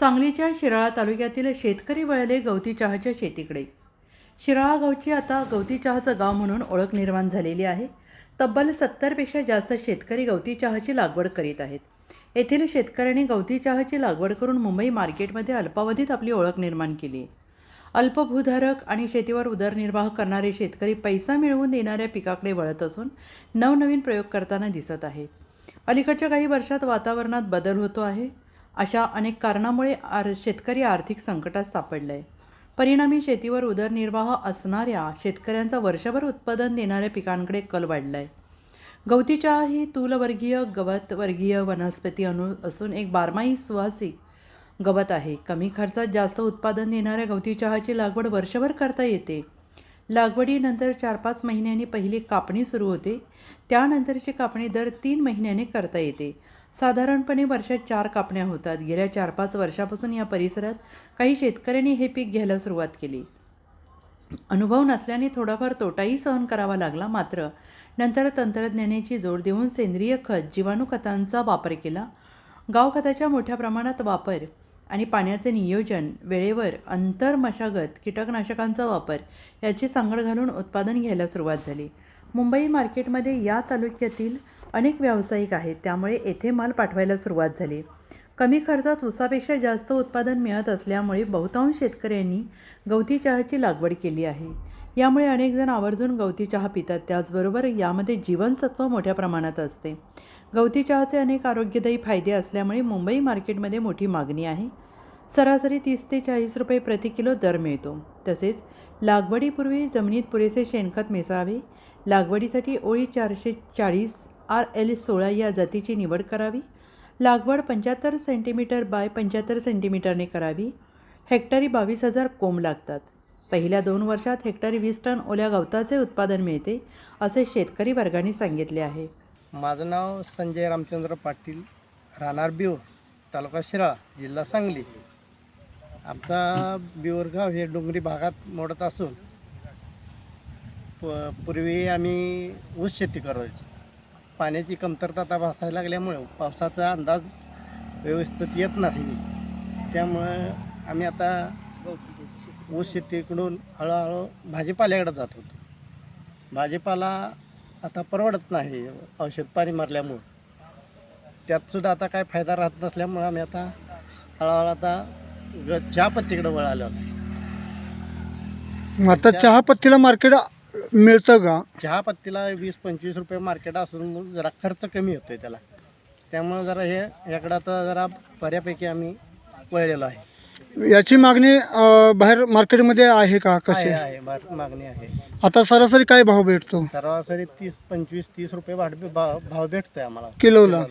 सांगलीच्या शिराळा तालुक्यातील शेतकरी वळले गवती चहाच्या शेतीकडे. शिराळा गावची आता गवती चहाचं गाव म्हणून ओळख निर्माण झालेली आहे. तब्बल सत्तरपेक्षा जास्त शेतकरी गवती चहाची लागवड करीत आहेत. येथील शेतकऱ्यांनी गवती चहाची लागवड करून मुंबई मार्केटमध्ये अल्पावधीत आपली ओळख निर्माण केली. अल्पभूधारक आणि शेतीवर उदरनिर्वाह करणारे शेतकरी पैसा मिळवून देणाऱ्या पिकाकडे वळत असून नवनवीन प्रयोग करताना दिसत आहेत. अलीकडच्या काही वर्षात वातावरणात बदल होतो आहे. अशा अनेक कारणामुळे आर शेतकरी आर्थिक संकटात सापडला आहे परिणामी शेतीवर उदरनिर्वाह असणाऱ्या शेतकऱ्यांचा वर्षभर उत्पादन देणाऱ्या पिकांकडे कल वाढला आहे गवती चहा ही तूलवर्गीय गवतवर्गीय वनस्पती अनु असून एक बारमाही सुवासिक गवत आहे. कमी खर्चात जास्त उत्पादन देणाऱ्या गवती चहाची लागवड वर्षभर करता येते. लागवडीनंतर चार पाच महिन्यांनी पहिली कापणी सुरू होते. त्यानंतरची कापणी दर तीन महिन्याने करता येते. साधारणपणे वर्षात चार कापण्या होतात. गेल्या चार पाच वर्षापासून या परिसरात काही शेतकऱ्यांनी हे पीक घ्यायला सुरुवात केली. अनुभव नसल्याने थोडाफार तोटाही सहन करावा लागला मात्र नंतर तंत्रज्ञानाची जोड देऊन सेंद्रिय खत जीवाणू खतांचा वापर केला. गाव खताच्या मोठ्या प्रमाणात वापर आणि पाण्याचे नियोजन वेळेवर अंतर मशागत कीटकनाशकांचा वापर याची सांगड घालून उत्पादन घ्यायला सुरुवात झाली. मुंबई मार्केटमध्ये या तालुक्यातील अनेक व्यावसायिक आहेत त्यामुळे येथे माल पाठवायला सुरुवात झाली. कमी खर्चात ऊसापेक्षा जास्त उत्पादन मिळत असल्यामुळे बहुतांश शेतकऱ्यांनी गवती चहाची लागवड केली आहे. यामुळे अनेक जण आवर्जून गवती चहा पितात त्याचबरोबर यामध्ये जीवनसत्व मोठ्या प्रमाणात असते. गवती चहाचे अनेक आरोग्यदायी फायदे असल्यामुळे मुंबई मार्केटमध्ये मोठी मागणी आहे. सरासरी तीस ते चाळीस रुपये प्रति किलो दर मिळतो. तसेच लागवडीपूर्वी जमिनीत पुरेसे शेणखत मिसळावे लागवडीसाठी ओळी चारशे चाळीस आर एल सोळा या जातीची निवड करावी. लागवड पंच्याहत्तर सेंटीमीटर बाय पंच्याहत्तर सेंटीमीटरने करावी. हेक्टरी बावीस हजार कोंब लागतात. पहिल्या दोन वर्षात हेक्टरी वीस टन ओल्या गवताचे उत्पादन मिळते असे शेतकरी वर्गाने सांगितले आहे. माझं नाव संजय रामचंद्र पाटील राहणार बिऊर तालुका शिराळा जिल्हा सांगली. आमचा बिवरगाव हे डोंगरी भागात मोडत असून प पूर्वी आम्ही ऊस शेती करायची. पाण्याची कमतरता आता भासायला लागल्यामुळे पावसाचा अंदाज व्यवस्थित येत नाही. त्यामुळं आम्ही आता ऊस शेतीकडून हळूहळू भाजीपाल्याकडे जात होतो. भाजीपाला आता परवडत नाही औषध पाणी मारल्यामुळं. त्यातसुद्धा आता काय फायदा राहत नसल्यामुळं आम्ही आता हळूहळू आता ग चहापत्तीकडे वळालो आता चहापत्तीला मार्केट मिळतं का? चहापत्तीला वीस पंचवीस रुपये मार्केट असून जरा खर्च कमी होतो आहे त्याला. त्यामुळं जरा हे याकडं आता जरा बऱ्यापैकी आम्ही वळलेलो आहे. याची मागणी अं, बाहेर मार्केटमध्ये आहे का? कशी? आहे मागणी आहे. आता सरासरी काय भाव भेटतो? सरासरी तीस पंचवीस तीस रुपये भाड भाव भाव भेटतोय आम्हाला. किलोला?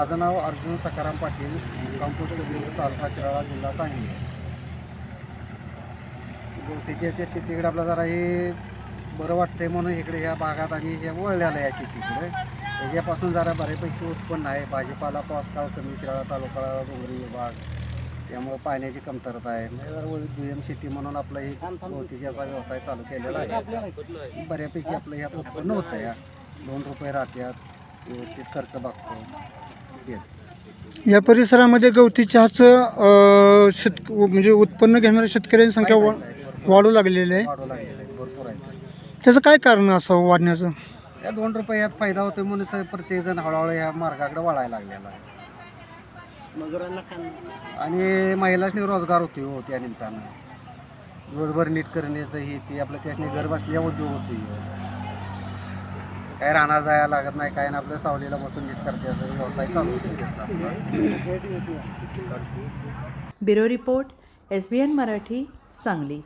माझं नाव अर्जुन सकाराम पाटील कंपोस्ट तालुका शिराळा जिल्हा सांगली. गवतीच्या शेतीकडे आपलं जरा हे बरं वाटतंय म्हणून इकडे ह्या भागात आम्ही हे वळलेलं आहे या शेतीकडे त्याच्यापासून जरा बऱ्यापैकी उत्पन्न आहे. भाजीपाला पावसाळा कमी शिराळा तालुका डोंगरी विभाग. त्यामुळे पाण्याची कमतरता आहे. दुय्यम शेती म्हणून आपलं हे गवतीच्याचा व्यवसाय चालू केलेला आहे. बऱ्यापैकी आपलं ह्यात उत्पन्न होतं या. दोन रुपये राहत्यात. व्यवस्थित खर्च बघतो. तेच. या परिसरामध्ये गवती चहाचं शेत म्हणजे उत्पन्न घेणाऱ्या शेतकऱ्यांची संख्या वाढू लागलेली आहे वाढू लागलेलं आहे भरपूर आहे त्याचं काय कारण असावं वाढण्याचं? या दोन रुपये यात फायदा होतो म्हणून स- प्रत्येकजण हळूहळू ह्या मार्गाकडे वळायला लागलेला आहे. आणि महिलांनी रोजगार होते हो त्या निमित्तानं. दिवसभर नीट करण्याचं हे ते आपलं त्याच्याने घर बसल्या उद्योग होते. काय राहणार जायला लागत नाही काय ना आपलं सावलीला बसून नीट करते व्यवसाय चालू होते त्यांचा. Bureau report S B N Marathi Sangli.